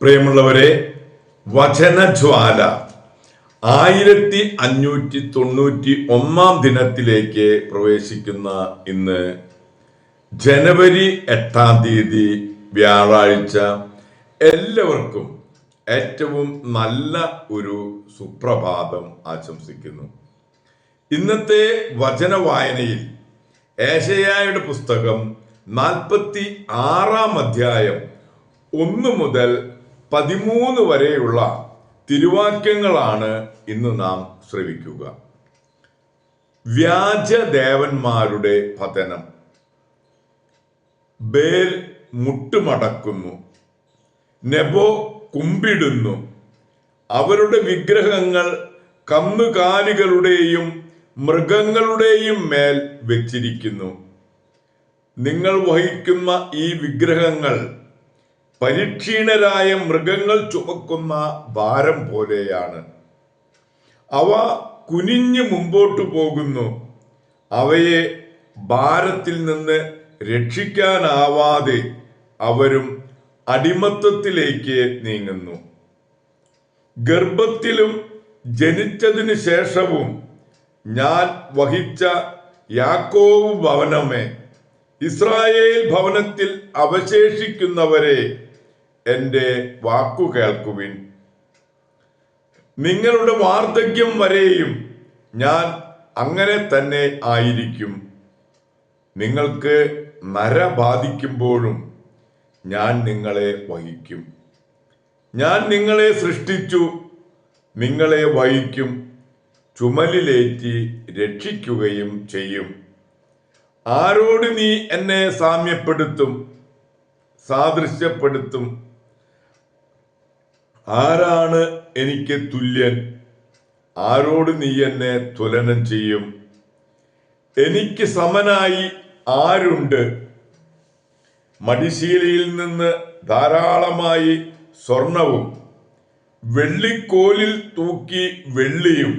പ്രിയമുള്ളവരെ വചനജ്വാല ആയിരത്തി അഞ്ഞൂറ്റി തൊണ്ണൂറ്റി ഒന്നാം ദിനത്തിലേക്ക് പ്രവേശിക്കുന്ന ഇന്ന് ജനുവരി എട്ടാം തീയതി വ്യാഴാഴ്ച എല്ലാവർക്കും ഏറ്റവും നല്ല ഒരു സുപ്രഭാതം ആശംസിക്കുന്നു. ഇന്നത്തെ വചന വായനയിൽ ഏഷയായുടെ പുസ്തകം നാൽപ്പത്തി ആറാം അധ്യായം ഒന്ന് മുതൽ പതിമൂന്ന് വരെയുള്ള തിരുവാക്യങ്ങളാണ് ഇന്ന് നാം ശ്രവിക്കുക. വ്യാജദേവന്മാരുടെ പതനം. ബേൽ മുട്ടുമടക്കുന്നു. നെബോ കുമ്പിടുന്നു. അവരുടെ വിഗ്രഹങ്ങൾ കന്നുകാലികളുടെയും മൃഗങ്ങളുടെയും മേൽ വെച്ചിരിക്കുന്നു. നിങ്ങൾ വഹിക്കുന്ന ഈ വിഗ്രഹങ്ങൾ പരിക്ഷീണരായ മൃഗങ്ങൾ ചുമക്കുന്ന ഭാരം പോലെയാണ്. അവ കുനിഞ്ഞു മുമ്പോട്ടു പോകുന്നു. അവയെ ഭാരത്തിൽ നിന്ന് രക്ഷിക്കാനാവാതെ അവരും അടിമത്തത്തിലേക്ക് നീങ്ങുന്നു. ഗർഭത്തിലും ജനിച്ചതിനു ശേഷവും ഞാൻ വഹിച്ച യാക്കോവ് ഭവനമേ ഇസ്രായേൽ ഭവനത്തിൽ അവശേഷിക്കുന്നവരെ എന്റെ വാക്കു കേൾക്കുവിൻ. നിങ്ങളുടെ വാർദ്ധക്യം വരെയും ഞാൻ അങ്ങനെ തന്നെ ആയിരിക്കും. നിങ്ങൾക്ക് നര ബാധിക്കുമ്പോഴും ഞാൻ നിങ്ങളെ വഹിക്കും. ഞാൻ നിങ്ങളെ സൃഷ്ടിച്ചു നിങ്ങളെ വഹിക്കും. ചുമലിലേറ്റി രക്ഷിക്കുകയും ചെയ്യും. ആരോട് നീ എന്നെ സാമ്യപ്പെടുത്തും സാദൃശ്യപ്പെടുത്തും? ആരാണ് എനിക്ക് തുല്യൻ? ആരോട് നീ എന്നെ തുലനം ചെയ്യും? എനിക്ക് സമനായി ആരുണ്ട്? മടിശീലയിൽ നിന്ന് ധാരാളമായി സ്വർണവും വെള്ളിക്കോലിൽ തൂക്കി വെള്ളിയും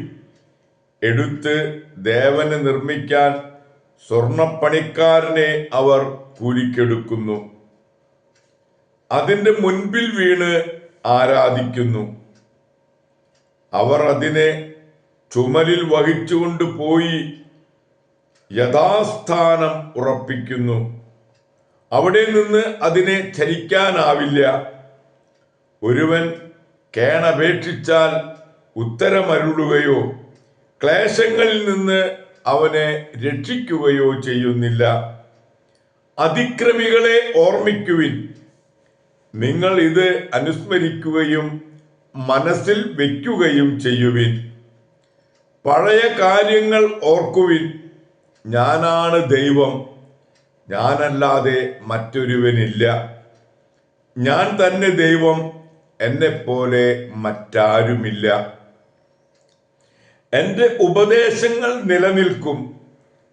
എടുത്ത് ദേവന് നിർമ്മിക്കാൻ സ്വർണപ്പണിക്കാരനെ അവർ കൂലിക്കെടുക്കുന്നു. അതിന്റെ മുൻപിൽ വീണ് ആരാധിക്കുന്നു. അവർ അതിനെ ചുമലിൽ വഹിച്ചുകൊണ്ട് പോയി യഥാസ്ഥാനം ഉറപ്പിക്കുന്നു. അവിടെ നിന്ന് അതിനെ ചലിക്കാനാവില്ല. ഒരുവൻ കേണപേക്ഷിച്ചാൽ ഉത്തരമരുളുകയോ ക്ലേശങ്ങളിൽ നിന്ന് അവനെ രക്ഷിക്കുകയോ ചെയ്യുന്നില്ല. അതിക്രമികളെ ഓർമ്മിക്കുവിൻ. നിങ്ങൾ ഇത് അനുസ്മരിക്കുകയും മനസ്സിൽ വയ്ക്കുകയും ചെയ്യുവിൻ. പഴയ കാര്യങ്ങൾ ഓർക്കുവിൻ. ഞാനാണ് ദൈവം. ഞാനല്ലാതെ മറ്റൊരുവനില്ല. ഞാൻ തന്നെ ദൈവം. എന്നെപ്പോലെ മറ്റാരുമില്ല. എന്റെ ഉപദേശങ്ങൾ നിലനിൽക്കും.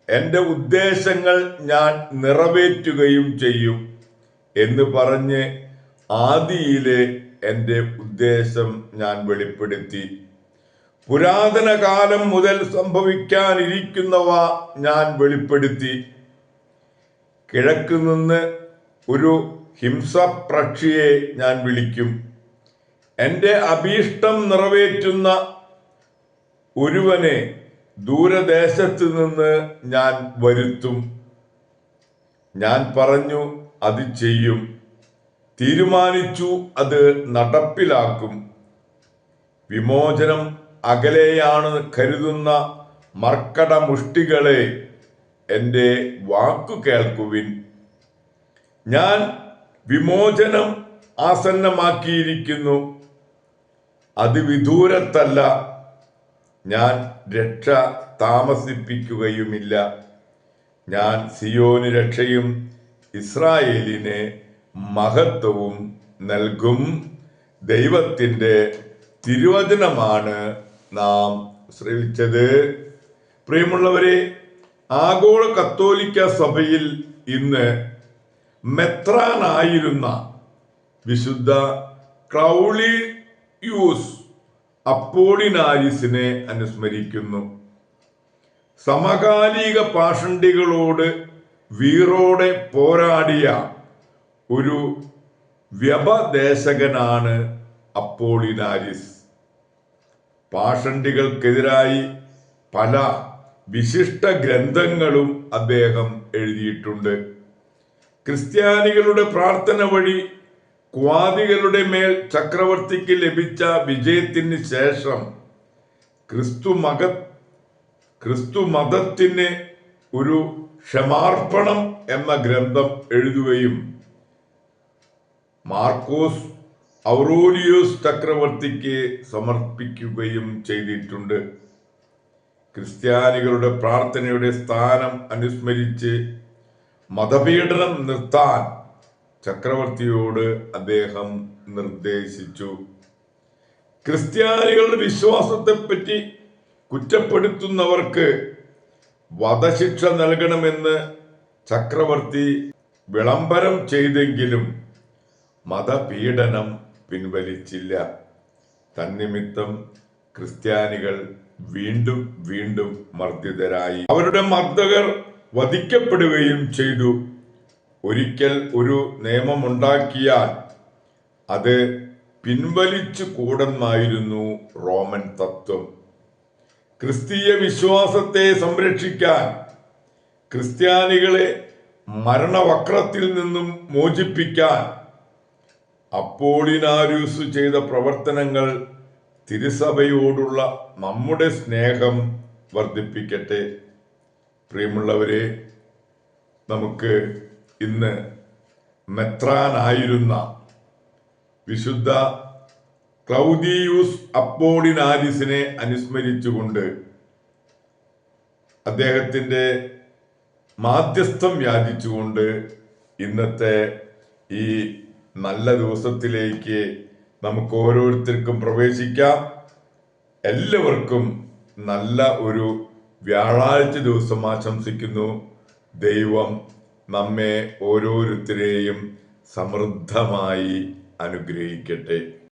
എന്റെ ഉദ്ദേശങ്ങൾ ഞാൻ നിറവേറ്റുകയും ചെയ്യും എന്ന് പറഞ്ഞ് ആദിയിലെ എന്റെ ഉദ്ദേശം ഞാൻ വെളിപ്പെടുത്തി. പുരാതന കാലം മുതൽ സംഭവിക്കാനിരിക്കുന്നവ ഞാൻ വെളിപ്പെടുത്തി. കിഴക്ക് നിന്ന് ഒരു ഹിംസപ്രക്ഷിയെ ഞാൻ വിളിക്കും. എന്റെ അഭീഷ്ടം നിറവേറ്റുന്ന ഒരുവനെ ദൂരദേശത്ത് നിന്ന് ഞാൻ വരുത്തും. ഞാൻ പറഞ്ഞു അത് ചെയ്യും. തീരുമാനിച്ചു അത് നടപ്പിലാക്കും. വിമോചനം അകലെയാണ് കരുതുന്ന മർക്കട മുഷ്ടികളെ എന്റെ വാക്കു കേൾക്കുവിൻ. ഞാൻ വിമോചനം ആസന്നമാക്കിയിരിക്കുന്നു. അത് വിദൂരത്തല്ല. ഞാൻ രക്ഷ താമസിപ്പിക്കുകയുമില്ല. ഞാൻ സിയോന് രക്ഷയും ഇസ്രായേലിന് മഹത്വവും നൽകും. ദൈവത്തിന്റെ തിരുവചനമാണ് നാം ശ്രവിച്ചത്. പ്രിയമുള്ളവരെ ആഗോള കത്തോലിക്ക സഭയിൽ ഇന്ന് മെത്രാനായിരുന്ന വിശുദ്ധ ക്രൗളിയൂസ് അപ്പോളിനാരിസിനെ അനുസ്മരിക്കുന്നു. സമകാലിക പാഷണ്ടികളോട് വീറോടെ പോരാടിയ ഒരു വ്യപദേശകനാണ് അപ്പോളിനാരിസ്. പാഷണ്ടികൾക്കെതിരായി പല വിശിഷ്ട ഗ്രന്ഥങ്ങളും അദ്ദേഹം എഴുതിയിട്ടുണ്ട്. ക്രിസ്ത്യാനികളുടെ പ്രാർത്ഥന വഴി ക്വാദികളുടെ മേൽ ചക്രവർത്തിക്ക് ലഭിച്ച വിജയത്തിന് ശേഷം ക്രിസ്തു മക ക്രിസ്തു മതത്തിന് ഒരു ക്ഷമാർപ്പണം എന്ന ഗ്രന്ഥം എഴുതുകയും മാർക്കോസ് ഔറോലിയോസ് ചക്രവർത്തിക്ക് സമർപ്പിക്കുകയും ചെയ്തിട്ടുണ്ട്. ക്രിസ്ത്യാനികളുടെ പ്രാർത്ഥനയുടെ സ്ഥാനം അനുസ്മരിച്ച് മതപീഡനം നിർത്താൻ ചക്രവർത്തിയോട് അദ്ദേഹം നിർദ്ദേശിച്ചു. ക്രിസ്ത്യാനികളുടെ വിശ്വാസത്തെപ്പറ്റി കുറ്റപ്പെടുത്തുന്നവർക്ക് വധശിക്ഷ നൽകണമെന്ന് ചക്രവർത്തി വിളംബരം ചെയ്തെങ്കിലും മതപീഡനം പിൻവലിച്ചില്ല. തന്നിമിത്തം ക്രിസ്ത്യാനികൾ വീണ്ടും വീണ്ടും മർദ്ദിതരായി. അവരുടെ മർദ്ദകർ വധിക്കപ്പെടുകയും ചെയ്തു. ഒരിക്കൽ ഒരു നിയമമുണ്ടാക്കിയാൽ അത് പിൻവലിച്ചു കൂടന്നായിരുന്നു റോമൻ തത്വം. ക്രിസ്തീയ വിശ്വാസത്തെ സംരക്ഷിക്കാൻ ക്രിസ്ത്യാനികളെ മരണവക്രത്തിൽ നിന്നും മോചിപ്പിക്കാൻ അപ്പോളിനാരൂസ് ചെയ്ത പ്രവർത്തനങ്ങൾ തിരുസഭയോടുള്ള നമ്മുടെ സ്നേഹം വർദ്ധിപ്പിക്കട്ടെ. പ്രിയമുള്ളവരെ നമുക്ക് ഇന്ന് മെത്രാനായിരുന്ന വിശുദ്ധ ക്ലൗദിയൂസ് അപ്പോളിനാരിസിനെ അനുസ്മരിച്ചുകൊണ്ട് അദ്ദേഹത്തിന്റെ മാധ്യസ്ഥം യാചിച്ചുകൊണ്ട് ഇന്നത്തെ ഈ നല്ല ദിവസത്തിലേക്ക് നമുക്ക് ഓരോരുത്തർക്കും പ്രവേശിക്കാം. എല്ലാവർക്കും നല്ല ഒരു വ്യാഴാഴ്ച ദിവസം ആശംസിക്കുന്നു. ദൈവം നമ്മെ ഓരോരുത്തരെയും സമൃദ്ധമായി അനുഗ്രഹിക്കട്ടെ.